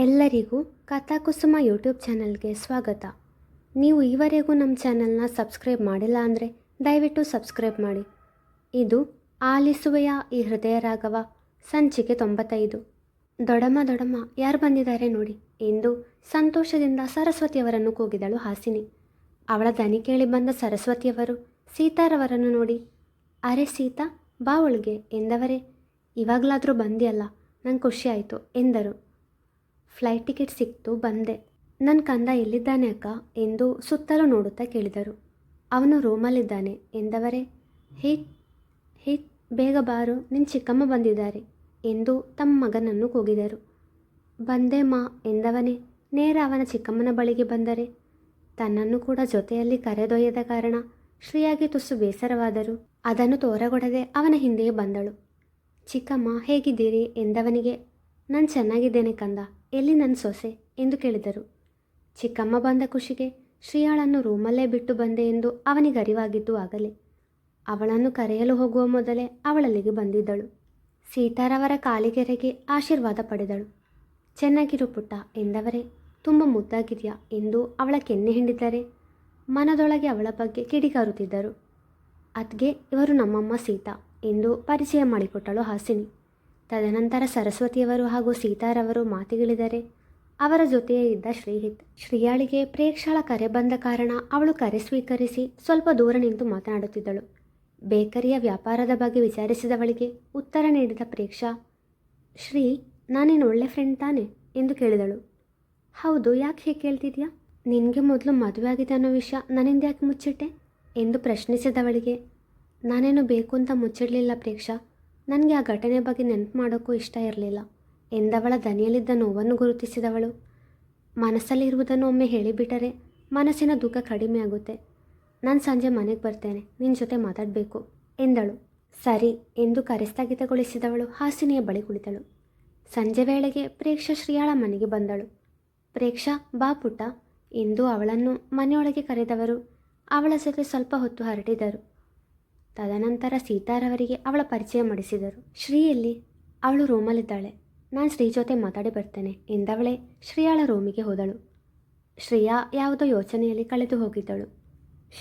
ಎಲ್ಲರಿಗೂ ಕಥಾಕುಸುಮ ಯೂಟ್ಯೂಬ್ ಚಾನಲ್ಗೆ ಸ್ವಾಗತ. ನೀವು ಈವರೆಗೂ ನಮ್ಮ ಚಾನಲ್ನ ಸಬ್ಸ್ಕ್ರೈಬ್ ಮಾಡಿಲ್ಲ ಅಂದರೆ ದಯವಿಟ್ಟು ಸಬ್ಸ್ಕ್ರೈಬ್ ಮಾಡಿ. ಇದು ಆಲಿಸುವೆಯ ಈ ಹೃದಯ ರಾಘವ, ಸಂಚಿಕೆ ತೊಂಬತ್ತೈದು. ದೊಡಮ್ಮ ದೊಡಮ್ಮ ಯಾರು ಬಂದಿದ್ದಾರೆ ನೋಡಿ. ಎಂದು ಸಂತೋಷದಿಂದ ಸರಸ್ವತಿಯವರನ್ನು ಕೂಗಿದಳು ಹಾಸಿನಿ. ಅವಳ ದನಿ ಕೇಳಿ ಬಂದ ಸರಸ್ವತಿಯವರು, ಸೀತಾರವರನ್ನು ನೋಡಿ. ಅರೆ ಸೀತಾ, ಬಾ ಒಳಗೆ ಎಂದವರೇ. ಇವಾಗಲಾದರೂ ಬಂದಿಯಲ್ಲ, ನಂಗೆ ಖುಷಿಯಾಯಿತು ಎಂದರು. ಫ್ಲೈಟ್ ಟಿಕೆಟ್ ಸಿಕ್ತು, ಬಂದೆ. ನನ್ನ ಕಂದ ಎಲ್ಲಿದ್ದಾನೆ ಅಕ್ಕ? ಎಂದು ಸುತ್ತಲೂ ನೋಡುತ್ತಾ ಕೇಳಿದರು. ಅವನು ರೂಮಲ್ಲಿದ್ದಾನೆ ಎಂದವರೇ? ಹೇ ಹೇ, ಬೇಗ ಬಾರು ನಿನ್ನ ಚಿಕ್ಕಮ್ಮ ಬಂದಿದ್ದಾರೆ ಎಂದು ತಮ್ಮ ಮಗನನ್ನು ಕೂಗಿದರು. ಬಂದೆ ಮಾ ಎಂದವನೇ, ನೇರ ಅವನ ಚಿಕ್ಕಮ್ಮನ ಬಳಿಗೆ ಬಂದರೆ? ತನ್ನನ್ನು ಕೂಡ ಜೊತೆಯಲ್ಲಿ ಕರೆದೊಯ್ಯದ ಕಾರಣ ಶ್ರೀಯಾಗಿ ತುಸು ಬೇಸರವಾದರು ಅದನ್ನು ತೋರಗೊಡದೆ ಅವನ ಹಿಂದೆಯೇ ಬಂದಳು. ಚಿಕ್ಕಮ್ಮ, ಹೇಗಿದ್ದೀರಿ? ಎಂದವನಿಗೆ ನಾನು ಚೆನ್ನಾಗಿದ್ದೇನೆ ಕಂದ. ಎಲ್ಲಿ ನನ್ನ ಸೊಸೆ? ಎಂದು ಕೇಳಿದರು. ಚಿಕ್ಕಮ್ಮ ಬಂದ ಖುಷಿಗೆ ಶ್ರೀಯಾಳನ್ನು ರೂಮಲ್ಲೇ ಬಿಟ್ಟು ಬಂದೆ ಎಂದು ಅವನಿಗೆ ಅರಿವಾಗಿದ್ದು ಆಗಲೇ. ಅವಳನ್ನು ಕರೆಯಲು ಹೋಗುವ ಮೊದಲೇ ಅವಳಲ್ಲಿಗೆ ಬಂದಿದ್ದಳು. ಸೀತಾರವರ ಕಾಲಿಗೆರೆಗೆ ಆಶೀರ್ವಾದ ಪಡೆದಳು. ಚೆನ್ನಾಗಿರು ಪುಟ್ಟ, ಎಂದವರೇ, ತುಂಬ ಮುದ್ದಾಗಿದೆಯಾ ಎಂದು ಅವಳ ಕೆನ್ನೆ ಹಿಂಡಿದರೆ ಮನದೊಳಗೆ ಅವಳ ಬಗ್ಗೆ ಕಿಡಿಕಾರುತ್ತಿದ್ದರು. ಅದ್ಗೆ ಇವರು ನಮ್ಮಮ್ಮ ಸೀತಾ ಎಂದು ಪರಿಚಯ ಮಾಡಿಕೊಟ್ಟಳು ಹಾಸಿನಿ. ತದನಂತರ ಸರಸ್ವತಿಯವರು ಹಾಗೂ ಸೀತಾರವರು ಮಾತಿಗಿಳಿದರೆ ಅವರ ಜೊತೆಯೇ ಇದ್ದ ಶ್ರೀಹಿತ್ ಶ್ರೀಯಾಳಿಗೆ ಪ್ರೇಕ್ಷಾಳ ಕರೆ ಬಂದ ಕಾರಣ ಅವಳು ಕರೆ ಸ್ವೀಕರಿಸಿ ಸ್ವಲ್ಪ ದೂರ ನಿಂತು ಮಾತನಾಡುತ್ತಿದ್ದಳು. ಬೇಕರಿಯ ವ್ಯಾಪಾರದ ಬಗ್ಗೆ ವಿಚಾರಿಸಿದವಳಿಗೆ ಉತ್ತರ ನೀಡಿದ ಪ್ರೇಕ್ಷಾ, ಶ್ರೀ, ನಾನೇನು ಒಳ್ಳೆ ಫ್ರೆಂಡ್ ತಾನೆ? ಎಂದು ಕೇಳಿದಳು. ಹೌದು, ಯಾಕೆ ಹೀಗೆ ಕೇಳ್ತಿದ್ಯಾ? ನಿನಗೆ ಮೊದಲು ಮದುವೆ ಆಗಿದೆ ಅನ್ನೋ ವಿಷಯ ನನ್ನಿಂದ ಯಾಕೆ ಮುಚ್ಚಿಟ್ಟೆ? ಎಂದು ಪ್ರಶ್ನಿಸಿದವಳಿಗೆ, ನಾನೇನು ಬೇಕು ಅಂತ ಮುಚ್ಚಿಡಲಿಲ್ಲ ಪ್ರೇಕ್ಷಾ ನನಗೆ ಆ ಘಟನೆ ಬಗ್ಗೆ ನೆನಪು ಮಾಡೋಕ್ಕೂ ಇಷ್ಟ ಇರಲಿಲ್ಲ. ಎಂದವಳ ದನಿಯಲ್ಲಿದ್ದ ನೋವನ್ನು ಗುರುತಿಸಿದವಳು. ಮನಸ್ಸಲ್ಲಿರುವುದನ್ನು ಒಮ್ಮೆ ಹೇಳಿಬಿಟ್ಟರೆ ಮನಸ್ಸಿನ ದುಃಖ ಕಡಿಮೆ ಆಗುತ್ತೆ. ನಾನು ಸಂಜೆ ಮನೆಗೆ ಬರ್ತೇನೆ ನಿನ್ನ ಜೊತೆ ಮಾತಾಡಬೇಕು, ಎಂದಳು. ಸರಿ, ಎಂದು ಕರೆ ಸ್ಥಗಿತಗೊಳಿಸಿದವಳು ಹಾಸಿನಿಯ ಬಳಿ ಕುಳಿತಳು. ಸಂಜೆ ವೇಳೆಗೆ ಪ್ರೇಕ್ಷಾ ಶ್ರೀಯಾಳ ಮನೆಗೆ ಬಂದಳು. ಪ್ರೇಕ್ಷಾ, ಬಾ ಪುಟ್ಟ, ಎಂದು ಅವಳನ್ನು ಮನೆಯೊಳಗೆ ಕರೆದವರು. ಅವಳ ಜೊತೆ ಸ್ವಲ್ಪ ಹೊತ್ತು ಹರಟಿದರು. ತದನಂತರ ಸೀತಾರವರಿಗೆ ಅವಳ ಪರಿಚಯ ಮಾಡಿಸಿದರು. ಶ್ರೀ ಎಲ್ಲಿ ಅವಳು ರೂಮಲ್ಲಿದ್ದಾಳೆ. ನಾನು ಶ್ರೀ ಜೊತೆ ಮಾತಾಡಿ ಬರ್ತೇನೆ ಎಂದವಳೇ ಶ್ರೀಯಾಳ ರೂಮಿಗೆ ಹೋದಳು. ಶ್ರೀಯಾ ಯಾವುದೋ ಯೋಚನೆಯಲ್ಲಿ ಕಳೆದು ಹೋಗಿದ್ದಳು.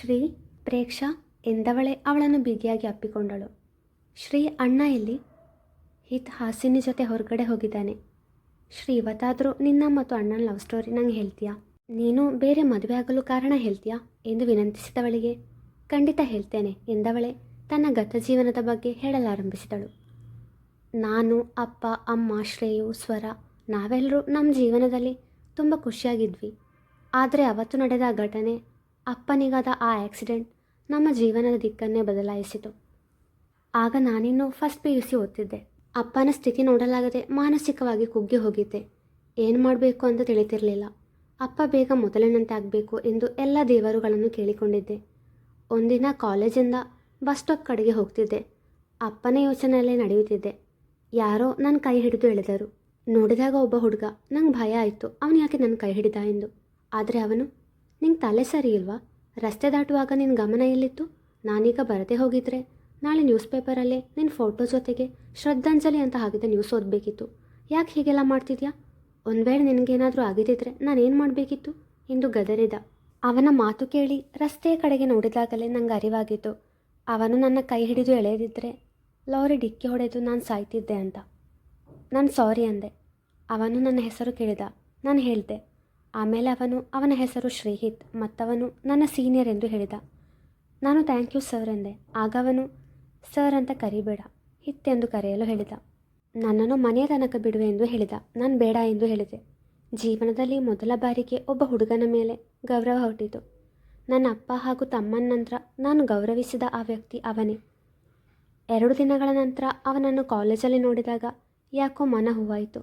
ಶ್ರೀ, ಪ್ರೇಕ್ಷಾ ಎಂದವಳೇ ಅವಳನ್ನು ಬಿಗಿಯಾಗಿ ಅಪ್ಪಿಕೊಂಡಳು. ಶ್ರೀ ಅಣ್ಣ ಎಲ್ಲಿ? ಹಿತ್ ಹಾಸಿನಿ ಜೊತೆ ಹೊರಗಡೆ ಹೋಗಿದ್ದಾನೆ. ಶ್ರೀ, ಇವತ್ತಾದರೂ ನಿನ್ನ ಮತ್ತು ಅಣ್ಣನ ಲವ್ ಸ್ಟೋರಿ ನಂಗೆ ಹೇಳ್ತೀಯಾ? ನೀನು ಬೇರೆ ಮದುವೆ ಆಗಲು ಕಾರಣ ಹೇಳ್ತೀಯಾ? ಎಂದು ವಿನಂತಿಸಿದವಳಿಗೆ ಖಂಡಿತ ಹೇಳ್ತೇನೆ ಎಂದವಳೆ ತನ್ನ ಗತ ಜೀವನದ ಬಗ್ಗೆ ಹೇಳಲಾರಂಭಿಸಿದಳು. ನಾನು, ಅಪ್ಪ, ಅಮ್ಮ, ಶ್ರೇಯು, ಸ್ವರ ನಾವೆಲ್ಲರೂ ನಮ್ಮ ಜೀವನದಲ್ಲಿ ತುಂಬ ಖುಷಿಯಾಗಿದ್ವಿ. ಆದರೆ ಅವತ್ತು ನಡೆದ ಘಟನೆ ಅಪ್ಪನಿಗಾದ ಆ ಆಕ್ಸಿಡೆಂಟ್ ನಮ್ಮ ಜೀವನದ ದಿಕ್ಕನ್ನೇ ಬದಲಾಯಿಸಿತು. ಆಗ ನಾನಿನ್ನು ಫಸ್ಟ್ ಪಿ ಯು ಸಿ ಓದ್ತಿದ್ದೆ. ಅಪ್ಪನ ಸ್ಥಿತಿ ನೋಡಲಾಗದೆ ಮಾನಸಿಕವಾಗಿ ಕುಗ್ಗಿ ಹೋಗಿದ್ದೆ. ಏನು ಮಾಡಬೇಕು ಅಂತ ತಿಳಿತಿರಲಿಲ್ಲ. ಅಪ್ಪ ಬೇಗ ಮೊದಲಿನಂತೆ ಆಗಬೇಕು ಎಂದು ಎಲ್ಲ ದೇವರುಗಳನ್ನು ಕೇಳಿಕೊಂಡಿದ್ದೆ. ಒಂದಿನ ಕಾಲೇಜಿಂದ ಬಸ್ ಸ್ಟಾಪ್ ಕಡೆಗೆ ಹೋಗ್ತಿದ್ದೆ. ಅಪ್ಪನ ಯೋಚನೆಯಲ್ಲೇ ನಡೆಯುತ್ತಿದ್ದೆ. ಯಾರೋ ನನ್ನ ಕೈ ಹಿಡಿದು ಎಳೆದರು. ನೋಡಿದಾಗ ಒಬ್ಬ ಹುಡುಗ, ನಂಗೆ ಭಯ ಆಯಿತು, ಅವನು ಯಾಕೆ ನನ್ನ ಕೈ ಹಿಡಿದ ಎಂದು. ಆದರೆ ಅವನು, ನಿಂಗೆ ತಲೆ ಸರಿ ಇಲ್ವಾ? ರಸ್ತೆ ದಾಟುವಾಗ ನಿನ್ನ ಗಮನ ಎಲ್ಲಿತ್ತು? ನಾನೀಗ ಬರದೇ ಹೋಗಿದ್ರೆ? ನಾಳೆ ನ್ಯೂಸ್ ಪೇಪರಲ್ಲೇ ನಿನ್ನ ಫೋಟೋ ಜೊತೆಗೆ ಶ್ರದ್ಧಾಂಜಲಿ ಅಂತ ಹಾಕಿದ ನ್ಯೂಸ್ ಓದಬೇಕಿತ್ತು. ಯಾಕೆ ಹೀಗೆಲ್ಲ ಮಾಡ್ತಿದ್ಯಾ? ಒಂದು ವೇಳೆ ನಿನಗೇನಾದರೂ ಆಗಿದ್ದಿದ್ರೆ ನಾನೇನು ಮಾಡಬೇಕಿತ್ತು? ಎಂದು ಗದರಿದ. ಅವನ ಮಾತು ಕೇಳಿ ರಸ್ತೆಯ ಕಡೆಗೆ ನೋಡಿದಾಗಲೇ ನಂಗೆ ಅರಿವಾಗಿತ್ತು. ಅವನು ನನ್ನ ಕೈ ಹಿಡಿದು ಎಳೆಯದಿದ್ದರೆ ಲಾರಿ ಡಿಕ್ಕಿ ಹೊಡೆದು ನಾನು ಸಾಯ್ತಿದ್ದೆ ಅಂತ. ನಾನು ಸಾರಿ ಅಂದೆ. ಅವನು ನನ್ನ ಹೆಸರು ಕೇಳಿದ. ನಾನು ಹೇಳಿದೆ. ಆಮೇಲೆ ಅವನು ಅವನ ಹೆಸರು ಶ್ರೀಹಿತ್, ಮತ್ತವನು ನನ್ನ ಸೀನಿಯರ್ ಎಂದು ಹೇಳಿದ. ನಾನು ಥ್ಯಾಂಕ್ ಯು ಸರ್ ಎಂದೆ. ಆಗ ಅವನು ಸರ್ ಅಂತ ಕರಿಬೇಡ. ಹಿತ್ ಎಂದು ಕರೆಯಲು ಹೇಳಿದ. ನನ್ನನ್ನು ಮನೆಯ ತನಕ ಬಿಡುವೆ ಎಂದು ಹೇಳಿದ. ನಾನು ಬೇಡ ಎಂದು ಹೇಳಿದೆ. ಜೀವನದಲ್ಲಿ ಮೊದಲ ಬಾರಿಗೆ ಒಬ್ಬ ಹುಡುಗನ ಮೇಲೆ ಗೌರವ ಹುಟ್ಟಿತು. ನನ್ನ ಅಪ್ಪ ಹಾಗೂ ತಮ್ಮನ ನಂತರ ನಾನು ಗೌರವಿಸಿದ ಆ ವ್ಯಕ್ತಿ ಅವನೇ. ಎರಡು ದಿನಗಳ ನಂತರ ಅವನನ್ನು ಕಾಲೇಜಲ್ಲಿ ನೋಡಿದಾಗ ಯಾಕೋ ಮನ ಹೂವಾಯಿತು.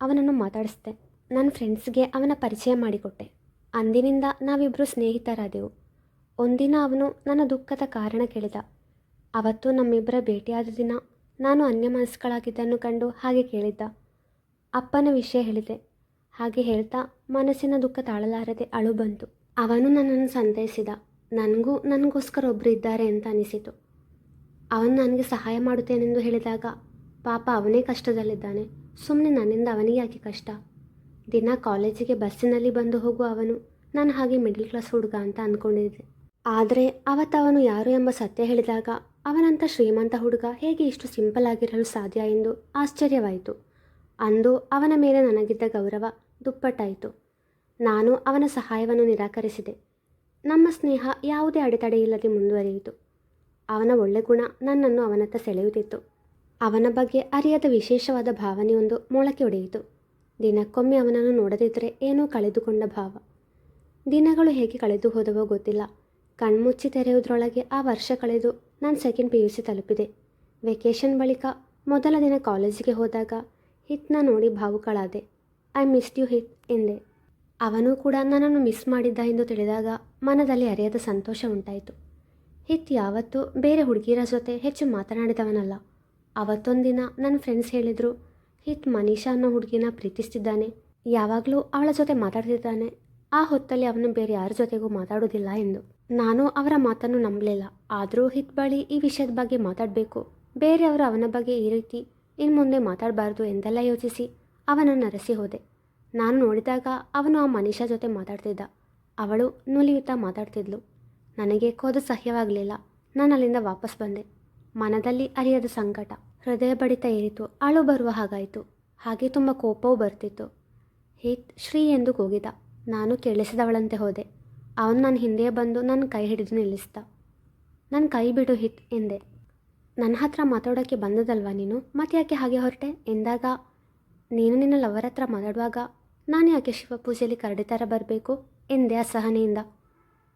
ಅವನನ್ನು ಮಾತಾಡಿಸ್ದೆ. ನನ್ನ ಫ್ರೆಂಡ್ಸ್ಗೆ ಅವನ ಪರಿಚಯ ಮಾಡಿಕೊಟ್ಟೆ. ಅಂದಿನಿಂದ ನಾವಿಬ್ಬರು ಸ್ನೇಹಿತರಾದೆವು. ಒಂದಿನ ಅವನು ನನ್ನ ದುಃಖದ ಕಾರಣ ಕೇಳಿದ. ಅವತ್ತು ನಮ್ಮಿಬ್ಬರ ಭೇಟಿಯಾದ ದಿನ ನಾನು ಅನ್ಯಮನಸ್ಕಳಾಗಿದ್ದನ್ನು ಕಂಡು ಹಾಗೆ ಕೇಳಿದ್ದ. ಅಪ್ಪನ ವಿಷಯ ಹೇಳಿದೆ. ಹಾಗೆ ಹೇಳ್ತಾ ಮನಸ್ಸಿನ ದುಃಖ ತಾಳಲಾರದೆ ಅಳು ಬಂತು. ಅವನು ನನ್ನನ್ನು ಸಂತೈಸಿದ. ನನಗೂ ನನಗೋಸ್ಕರ ಒಬ್ಬರು ಇದ್ದಾರೆ ಅಂತ ಅನಿಸಿತು. ಅವನು ನನಗೆ ಸಹಾಯ ಮಾಡುತ್ತೇನೆಂದು ಹೇಳಿದಾಗ, ಪಾಪ ಅವನೇ ಕಷ್ಟದಲ್ಲಿದ್ದಾನೆ. ಸುಮ್ಮನೆ ನನ್ನಿಂದ ಅವನಿಗೆ ಯಾಕೆ ಕಷ್ಟ? ದಿನ ಕಾಲೇಜಿಗೆ ಬಸ್ಸಿನಲ್ಲಿ ಬಂದು ಹೋಗುವ ಅವನು ನಾನು ಹಾಗೆ ಮಿಡಲ್ ಕ್ಲಾಸ್ ಹುಡುಗ ಅಂತ ಅಂದ್ಕೊಂಡಿದ್ದೆ ಆದರೆ ಅವತ್ತು ಅವನು ಯಾರು ಎಂಬ ಸತ್ಯ ಹೇಳಿದಾಗ, ಅವನಂಥ ಶ್ರೀಮಂತ ಹುಡುಗ ಹೇಗೆ ಇಷ್ಟು ಸಿಂಪಲ್ ಆಗಿರಲು ಸಾಧ್ಯ ಎಂದು ಆಶ್ಚರ್ಯವಾಯಿತು. ಅಂದು ಅವನ ಮೇಲೆ ನನಗಿದ್ದ ಗೌರವ ದುಪ್ಪಟ್ಟಾಯಿತು. ನಾನು ಅವನ ಸಹಾಯವನ್ನು ನಿರಾಕರಿಸಿದೆ. ನಮ್ಮ ಸ್ನೇಹ ಯಾವುದೇ ಅಡೆತಡೆಯಿಲ್ಲದೆ ಮುಂದುವರಿಯಿತು. ಅವನ ಒಳ್ಳೆ ಗುಣ ನನ್ನನ್ನು ಅವನತ್ತ ಸೆಳೆಯುತ್ತಿತ್ತು. ಅವನ ಬಗ್ಗೆ ಅರಿಯದ ವಿಶೇಷವಾದ ಭಾವನೆಯೊಂದು ಮೊಳಕೆ ಒಡೆಯಿತು. ದಿನಕ್ಕೊಮ್ಮೆ ಅವನನ್ನು ನೋಡದಿದ್ದರೆ ಏನೋ ಕಳೆದುಕೊಂಡ ಭಾವ. ದಿನಗಳು ಹೇಗೆ ಕಳೆದು ಹೋದವೋ ಗೊತ್ತಿಲ್ಲ. ಕಣ್ಮುಚ್ಚಿ ತೆರೆಯುವುದರೊಳಗೆ ಆ ವರ್ಷ ಕಳೆದು ನಾನು ಸೆಕೆಂಡ್ ಪಿ ಯು ಸಿ ತಲುಪಿದೆ. ವೆಕೇಷನ್ ಬಳಿಕ ಮೊದಲ ದಿನ ಕಾಲೇಜಿಗೆ ಹೋದಾಗ ಹಿತ್ನ ನೋಡಿ ಭಾವುಕಳಾದೆ. ಐ ಮಿಸ್ ಯು ಹಿಟ್ ಎಂದೆ. ಅವನೂ ಕೂಡ ನನ್ನನ್ನು ಮಿಸ್ ಮಾಡಿದ್ದ ಎಂದು ತಿಳಿದಾಗ ಮನದಲ್ಲಿ ಅರಿಯದ ಸಂತೋಷ ಉಂಟಾಯಿತು. ಹಿತ್ ಯಾವತ್ತೂ ಬೇರೆ ಹುಡುಗಿಯರ ಜೊತೆ ಹೆಚ್ಚು ಮಾತನಾಡಿದವನಲ್ಲ. ಅವತ್ತೊಂದಿನ ನನ್ನ ಫ್ರೆಂಡ್ಸ್ ಹೇಳಿದರು, ಹಿತ್ ಮನೀಷಾ ಅನ್ನೋ ಹುಡುಗಿನ ಪ್ರೀತಿಸ್ತಿದ್ದಾನೆ. ಯಾವಾಗಲೂ ಅವಳ ಜೊತೆ ಮಾತಾಡ್ತಿದ್ದಾನೆ. ಆ ಹೊತ್ತಲ್ಲಿ ಅವನು ಬೇರೆ ಯಾರ ಜೊತೆಗೂ ಮಾತಾಡೋದಿಲ್ಲ ಎಂದು. ನಾನು ಅವರ ಮಾತನ್ನು ನಂಬಲಿಲ್ಲ. ಆದರೂ ಹಿತ್ ಬಳಿ ಈ ವಿಷಯದ ಬಗ್ಗೆ ಮಾತಾಡಬೇಕು. ಬೇರೆಯವರು ಅವನ ಬಗ್ಗೆ ಈ ರೀತಿ ಇನ್ನು ಮುಂದೆ ಮಾತಾಡಬಾರ್ದು ಎಂದೆಲ್ಲ ಯೋಚಿಸಿ ಅವನನ್ನು ಅರಸಿ ಹೋದೆ. ನಾನು ನೋಡಿದಾಗ ಅವನು ಆ ಮನುಷ್ಯ ಜೊತೆ ಮಾತಾಡ್ತಿದ್ದ. ಅವಳು ನುಲಿಯುತ್ತಾ ಮಾತಾಡ್ತಿದ್ಲು. ನನಗೆ ಕೋದು ಸಹ್ಯವಾಗಲಿಲ್ಲ. ನಾನು ಅಲ್ಲಿಂದ ವಾಪಸ್ ಬಂದೆ. ಮನದಲ್ಲಿ ಅರಿಯದ ಸಂಕಟ. ಹೃದಯ ಬಡಿತ ಏರಿತು. ಅಳು ಬರುವ ಹಾಗಾಯಿತು. ಹಾಗೆ ತುಂಬ ಕೋಪವೂ ಬರ್ತಿತ್ತು. ಹಿತ್ ಶ್ರೀ ಎಂದು ಕೂಗಿದ. ನಾನು ಕೇಳಿಸಿದವಳಂತೆ ಹೋದೆ. ಅವನು ನನ್ನ ಹಿಂದೆ ಬಂದು ನನ್ನ ಕೈ ಹಿಡಿದು ನಿಲ್ಲಿಸಿದ. ನನ್ನ ಕೈ ಬಿಡು ಹಿತ್ ಎಂದೆ. ನನ್ನ ಹತ್ರ ಮಾತಾಡೋಕ್ಕೆ ಬಂದದಲ್ವಾ ನೀನು? ಮತ್ತೆ ಯಾಕೆ ಹಾಗೆ ಹೊರಟೆ? ಎಂದಾಗ ನೀನು ನಿನ್ನ ಲವರ್ ಹತ್ರ ಮಾತಾಡುವಾಗ ನಾನು ಯಾಕೆ ಶಿವ ಪೂಜೆಯಲ್ಲಿ ಕರಡಿ ಥರ ಬರಬೇಕು? ಎಂದೆ ಅಸಹನೆಯಿಂದ.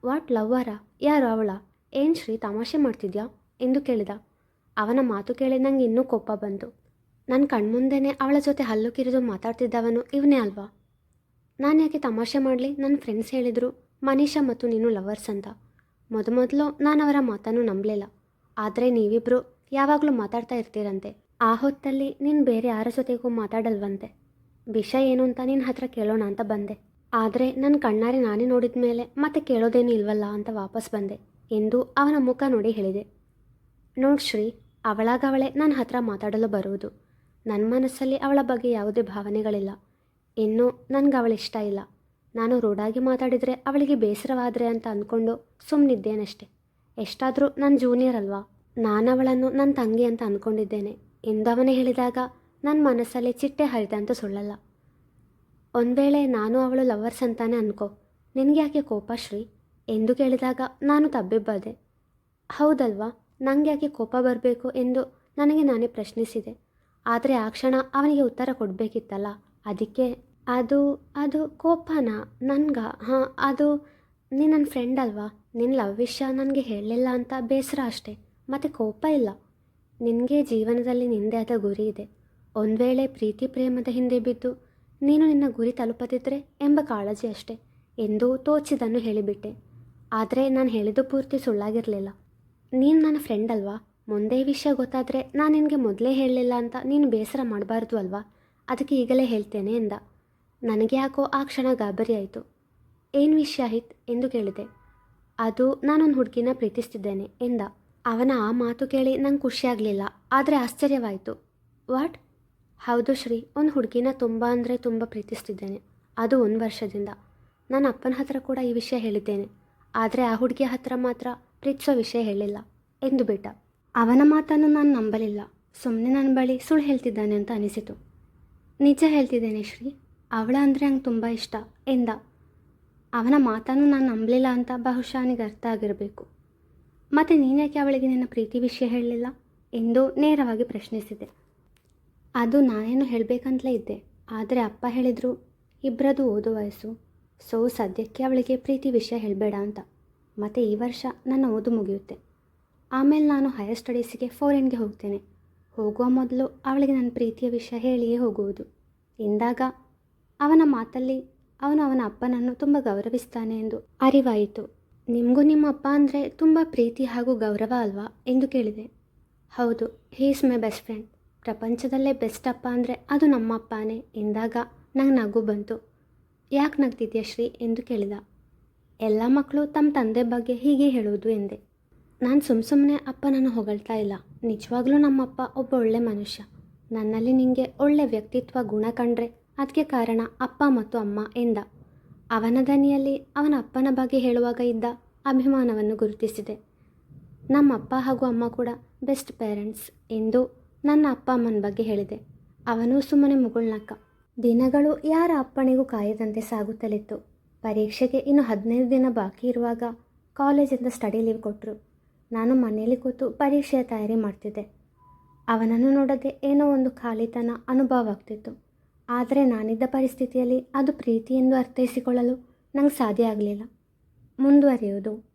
ವಾಟ್ ಲವ್ವರ? ಯಾರು ಅವಳ? ಏನು ಶ್ರೀ ತಮಾಷೆ ಮಾಡ್ತಿದ್ಯಾ? ಎಂದು ಕೇಳಿದ. ಅವನ ಮಾತು ಕೇಳಿ ನಂಗೆ ಇನ್ನೂ ಕೋಪ ಬಂತು. ನನ್ನ ಕಣ್ಮುಂದೆನೇ ಅವಳ ಜೊತೆ ಹಲ್ಲು ಕಿರಿದು ಮಾತಾಡ್ತಿದ್ದವನು ಇವನೇ ಅಲ್ವಾ? ನಾನು ಯಾಕೆ ತಮಾಷೆ ಮಾಡಲಿ? ನನ್ನ ಫ್ರೆಂಡ್ಸ್ ಹೇಳಿದರು, ಮನೀಷಾ ಮತ್ತು ನೀನು ಲವರ್ಸ್ ಅಂತ. ಮೊದಮೊದಲು ನಾನು ಅವರ ಮಾತನ್ನು ನಂಬಲಿಲ್ಲ. ಆದರೆ ನೀವಿಬ್ಬರು ಯಾವಾಗಲೂ ಮಾತಾಡ್ತಾ ಇರ್ತೀರಂತೆ. ಆ ಹೊತ್ತಲ್ಲಿ ನೀನು ಬೇರೆ ಯಾರ ಜೊತೆಗೂ ಮಾತಾಡಲ್ವಂತೆ? ವಿಷಯ ಏನು ಅಂತ ನಿನ್ನ ಹತ್ರ ಕೇಳೋಣ ಅಂತ ಬಂದೆ. ಆದರೆ ನನ್ನ ಕಣ್ಣಾರೆ ನಾನೇ ನೋಡಿದ ಮೇಲೆ ಮತ್ತೆ ಕೇಳೋದೇನು ಇಲ್ವಲ್ಲ ಅಂತ ವಾಪಸ್ ಬಂದೆ ಎಂದು ಅವನ ಮುಖ ನೋಡಿ ಹೇಳಿದೆ. ನೋಡ್ ಶ್ರೀ, ಅವಳಾಗವಳೆ ನನ್ನ ಹತ್ರ ಮಾತಾಡಲು ಬರುವುದು. ನನ್ನ ಮನಸ್ಸಲ್ಲಿ ಅವಳ ಬಗ್ಗೆ ಯಾವುದೇ ಭಾವನೆಗಳಿಲ್ಲ. ಇನ್ನು ನನಗೆ ಅವಳು ಇಷ್ಟ ಇಲ್ಲ. ನಾನು ರೂಢಾಗಿ ಮಾತಾಡಿದರೆ ಅವಳಿಗೆ ಬೇಸರವಾದರೆ ಅಂತ ಅಂದ್ಕೊಂಡು ಸುಮ್ಮನಿದ್ದೇನಷ್ಟೆ ಎಷ್ಟಾದರೂ ನನ್ನ ಜೂನಿಯರ್ ಅಲ್ವಾ? ನಾನು ಅವಳನ್ನು ನನ್ನ ತಂಗಿ ಅಂತ ಅಂದ್ಕೊಂಡಿದ್ದೇನೆ. ಎಂದವನೇ ಹೇಳಿದಾಗ ನನ್ನ ಮನಸ್ಸಲ್ಲಿ ಚಿಟ್ಟೆ ಹರಿದಂತ ಸುಳ್ಳಲ್ಲ. ಒಂದು ವೇಳೆ ನಾನು ಅವಳು ಲವರ್ಸ್ ಅಂತಾನೆ ಅನ್ಕೋ. ನಿನಗೆ ಯಾಕೆ ಕೋಪ ಶ್ರೀ? ಎಂದು ಕೇಳಿದಾಗ ನಾನು ತಬ್ಬಿಬ್ಬದೆ. ಹೌದಲ್ವಾ? ನನಗೆ ಯಾಕೆ ಕೋಪ ಬರಬೇಕು ಎಂದು ನನಗೆ ನಾನೇ ಪ್ರಶ್ನಿಸಿದೆ. ಆದರೆ ಆ ಕ್ಷಣ ಅವನಿಗೆ ಉತ್ತರ ಕೊಡಬೇಕಿತ್ತಲ್ಲ. ಅದಕ್ಕೆ ಅದು ಅದು ಕೋಪನ, ನನ್ಗ, ಹಾಂ, ಅದು ನೀನು ನನ್ನ ಫ್ರೆಂಡ್ ಅಲ್ವಾ? ನಿನ್ನ ಲವ್ ವಿಷಯ ನನಗೆ ಹೇಳಲಿಲ್ಲ ಅಂತ ಬೇಸರ ಅಷ್ಟೇ. ಮತ್ತು ಕೋಪ ಇಲ್ಲ. ನಿನಗೆ ಜೀವನದಲ್ಲಿ ನಿಂದೆ ಆದ ಗುರಿ ಇದೆ. ಒಂದು ವೇಳೆ ಪ್ರೀತಿ ಪ್ರೇಮದ ಹಿಂದೆ ಬಿದ್ದು ನೀನು ನಿನ್ನ ಗುರಿ ತಲುಪದಿದ್ರೆ ಎಂಬ ಕಾಳಜಿ ಅಷ್ಟೆ ಎಂದು ತೋಚಿದನ್ನು ಹೇಳಿಬಿಟ್ಟೆ. ಆದರೆ ನಾನು ಹೇಳಿದ್ದು ಪೂರ್ತಿ ಸುಳ್ಳಾಗಿರಲಿಲ್ಲ. ನೀನು ನನ್ನ ಫ್ರೆಂಡ್ ಅಲ್ವಾ? ಮುಂದೆ ವಿಷಯ ಗೊತ್ತಾದರೆ ನಾನು ನಿನಗೆ ಮೊದಲೇ ಹೇಳಲಿಲ್ಲ ಅಂತ ನೀನು ಬೇಸರ ಮಾಡಬಾರ್ದು ಅಲ್ವಾ? ಅದಕ್ಕೆ ಈಗಲೇ ಹೇಳ್ತೇನೆ ಎಂದ. ನನಗೆ ಯಾಕೋ ಆ ಕ್ಷಣ ಗಾಬರಿ ಆಯಿತು. ಏನು ವಿಷಯ ಆಯಿತು ಎಂದು ಕೇಳಿದೆ. ಅದು ನಾನೊಂದು ಹುಡುಗಿನ ಪ್ರೀತಿಸ್ತಿದ್ದೇನೆ ಎಂದ. ಅವನ ಆ ಮಾತು ಕೇಳಿ ನಂಗೆ ಖುಷಿಯಾಗಲಿಲ್ಲ ಆದರೆ ಆಶ್ಚರ್ಯವಾಯಿತು. ವಾಟ್? ಹೌದು ಶ್ರೀ, ಒಂದು ಹುಡುಗಿನ ತುಂಬ ಅಂದರೆ ತುಂಬ ಪ್ರೀತಿಸ್ತಿದ್ದೇನೆ. ಅದು ಒಂದು ವರ್ಷದಿಂದ. ನನ್ನ ಅಪ್ಪನ ಹತ್ರ ಕೂಡ ಈ ವಿಷಯ ಹೇಳಿದ್ದೇನೆ. ಆದರೆ ಆ ಹುಡುಗಿಯ ಹತ್ರ ಮಾತ್ರ ಪ್ರೀತಿಸೋ ವಿಷಯ ಹೇಳಿಲ್ಲ, ಎಂದು ಬಿಟ್ಟ. ಅವನ ಮಾತನ್ನು ನಾನು ನಂಬಲಿಲ್ಲ. ಸುಮ್ಮನೆ ನನ್ನ ಬಳಿ ಸುಳ್ಳು ಹೇಳ್ತಿದ್ದಾನೆ ಅಂತ ಅನಿಸಿತು. ನಿಜ ಹೇಳ್ತಿದ್ದೇನೆ ಶ್ರೀ, ಅವಳ ಅಂದರೆ ನಂಗೆ ತುಂಬ ಇಷ್ಟ, ಎಂದ. ಅವನ ಮಾತನ್ನು ನಾನು ನಂಬಲಿಲ್ಲ ಅಂತ ಬಹುಶಃ ನನಗೆ ಅರ್ಥ ಆಗಿರಬೇಕು. ಮತ್ತು ನೀನ್ಯಾಕೆ ಅವಳಿಗೆ ನನ್ನ ಪ್ರೀತಿ ವಿಷಯ ಹೇಳಲಿಲ್ಲ? ಎಂದು ನೇರವಾಗಿ ಪ್ರಶ್ನಿಸಿದೆ. ಅದು ನಾನೇನು ಹೇಳಬೇಕಂತಲೇ ಇದ್ದೆ. ಆದರೆ ಅಪ್ಪ ಹೇಳಿದರು ಇಬ್ಬರದು ಓದೋ ವಯಸ್ಸು. ಸೊ ಸದ್ಯಕ್ಕೆ ಅವಳಿಗೆ ಪ್ರೀತಿ ವಿಷಯ ಹೇಳಬೇಡ ಅಂತ. ಮತ್ತು ಈ ವರ್ಷ ನನ್ನ ಓದು ಮುಗಿಯುತ್ತೆ. ಆಮೇಲೆ ನಾನು ಹೈಯರ್ ಸ್ಟಡೀಸಿಗೆ ಫಾರಿನ್ಗೆ ಹೋಗ್ತೇನೆ. ಹೋಗುವ ಮೊದಲು ಅವಳಿಗೆ ನನ್ನ ಪ್ರೀತಿಯ ವಿಷಯ ಹೇಳಿಯೇ ಹೋಗುವುದು. ಎಂದಾಗ ಅವನ ಮಾತಲ್ಲಿ ಅವನು ಅವನ ಅಪ್ಪನನ್ನು ತುಂಬ ಗೌರವಿಸ್ತಾನೆ ಎಂದು ಅರಿವಾಯಿತು. ನಿಮಗೂ ನಿಮ್ಮ ಅಪ್ಪ ಅಂದರೆ ತುಂಬ ಪ್ರೀತಿ ಹಾಗೂ ಗೌರವ ಅಲ್ವಾ ಎಂದು ಕೇಳಿದೆ. ಹೌದು he is my best friend ಪ್ರಪಂಚದಲ್ಲೇ ಬೆಸ್ಟ್ ಅಪ್ಪ ಅಂದರೆ ಅದು ನಮ್ಮ ಅಪ್ಪನೇ ಎಂದಾಗ ನಂಗೆ ನಗು ಬಂತು. ಯಾಕೆ ನಗ್ತಿದ್ಯಾ ಶ್ರೀ ಎಂದು ಕೇಳಿದ. ಎಲ್ಲ ಮಕ್ಕಳು ತಮ್ಮ ತಂದೆ ಬಗ್ಗೆ ಹೀಗೆ ಹೇಳೋದು ಎಂದೆ. ನಾನು ಸುಮ್ಮ ಸುಮ್ಮನೆ ಅಪ್ಪನನ್ನು ಹೊಗಳ್ತಾ ಇಲ್ಲ. ನಿಜವಾಗ್ಲೂ ನಮ್ಮಪ್ಪ ಒಬ್ಬ ಒಳ್ಳೆ ಮನುಷ್ಯ. ನನ್ನಲ್ಲಿ ನಿಮಗೆ ಒಳ್ಳೆ ವ್ಯಕ್ತಿತ್ವ ಗುಣ ಕಂಡ್ರೆ ಅದಕ್ಕೆ ಕಾರಣ ಅಪ್ಪ ಮತ್ತು ಅಮ್ಮ ಎಂದ. ಅವನ ದನಿಯಲ್ಲಿ ಅವನ ಅಪ್ಪನ ಬಗ್ಗೆ ಹೇಳುವಾಗ ಇದ್ದ ಅಭಿಮಾನವನ್ನು ಗುರುತಿಸಿದೆ. ನಮ್ಮ ಅಪ್ಪ ಹಾಗೂ ಅಮ್ಮ ಕೂಡ ಬೆಸ್ಟ್ ಪೇರೆಂಟ್ಸ್ ಎಂದು ನನ್ನ ಅಪ್ಪ ಅಮ್ಮನ ಬಗ್ಗೆ ಹೇಳಿದೆ. ಅವನೂ ಸುಮ್ಮನೆ ಮುಗುಳ್ನಕ್ಕ. ದಿನಗಳು ಯಾರ ಅಪ್ಪನಿಗೂ ಕಾಯದಂತೆ ಸಾಗುತ್ತಲಿತ್ತು. ಪರೀಕ್ಷೆಗೆ ಇನ್ನು ಹದಿನೈದು ದಿನ ಬಾಕಿ ಇರುವಾಗ ಕಾಲೇಜಿಂದ ಸ್ಟಡಿ ಲೀವ್ ಕೊಟ್ಟರು ನಾನು ಮನೆಯಲ್ಲಿ ಕೂತು ಪರೀಕ್ಷೆಯ ತಯಾರಿ ಮಾಡ್ತಿದ್ದೆ. ಅವನನ್ನು ನೋಡದೆ ಏನೋ ಒಂದು ಖಾಲಿತನ ಅನುಭವ ಆಗ್ತಿತ್ತು. ಆದರೆ ನಾನಿದ್ದ ಪರಿಸ್ಥಿತಿಯಲ್ಲಿ ಅದು ಪ್ರೀತಿ ಎಂದು ಅರ್ಥೈಸಿಕೊಳ್ಳಲು ನಂಗೆ ಸಾಧ್ಯ ಆಗಲಿಲ್ಲ. ಮುಂದುವರಿಯುವುದು.